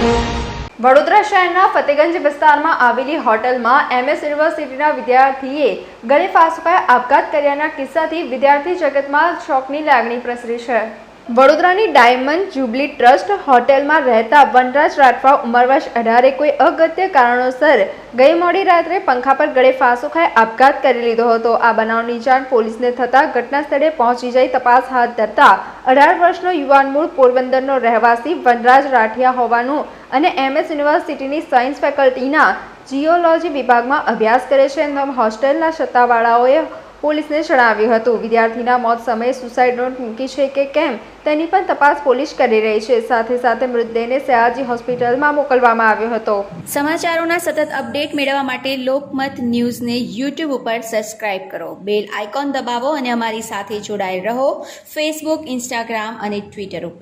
વડોદરા શહેરના ફતેગંજ વિસ્તારમાં આવેલી હોટલમાં એમએસ યુનિવર્સિટીના વિદ્યાર્થીએ ગળે ફાંસોકાએ આપઘાત કર્યાના કિસ્સાથી વિદ્યાર્થી જગતમાં શોકની લાગણી પ્રસરી છે. વડોદરાની ડાયમંડ જ્યુબલી ટ્રસ્ટ હોટેલમાં રહેતા વનરાજ રાઠવા ઉંમરવર્ષ અઢારે કોઈ અગત્ય કારણોસર ગઈ મોડી રાત્રે પંખા પર ગળે ફાંસો ખાઈ આપઘાત કરી લીધો હતો. આ બનાવની જાણ પોલીસને થતાં ઘટના સ્થળે પહોંચી જઈ તપાસ હાથ ધરતા અઢાર વર્ષનો યુવાન મૂળ પોરબંદરનો રહેવાસી વનરાજ રાઠિયા હોવાનું અને એમએસ યુનિવર્સિટીની સાયન્સ ફેકલ્ટીના જીઓલોજી વિભાગમાં અભ્યાસ કરે છે. એમ હોસ્ટેલના સત્તાવાળાઓએ પોલીસને જણાવ્યું હતું. વિદ્યાર્થીના મોત સમયે સુસાઇડ નોટ મૂકી છે કે કેમ? તેની પણ તપાસ પોલીસ કરી રહી છે. સાથે સાથે મૃતદેહને સયાજી હોસ્પિટલમાં મોકલવામાં આવ્યો હતો. સમાચારોના સતત અપડેટ મેળવવા માટે લોકમત ન્યૂઝને યુટ્યુબ ઉપર સબસ્ક્રાઇબ કરો. બેલ આઇકોન દબાવો અને અમારી સાથે જોડાયેલ રહો. ફેસબુક ઇન્સ્ટાગ્રામ અને ટ્વિટર ઉપર.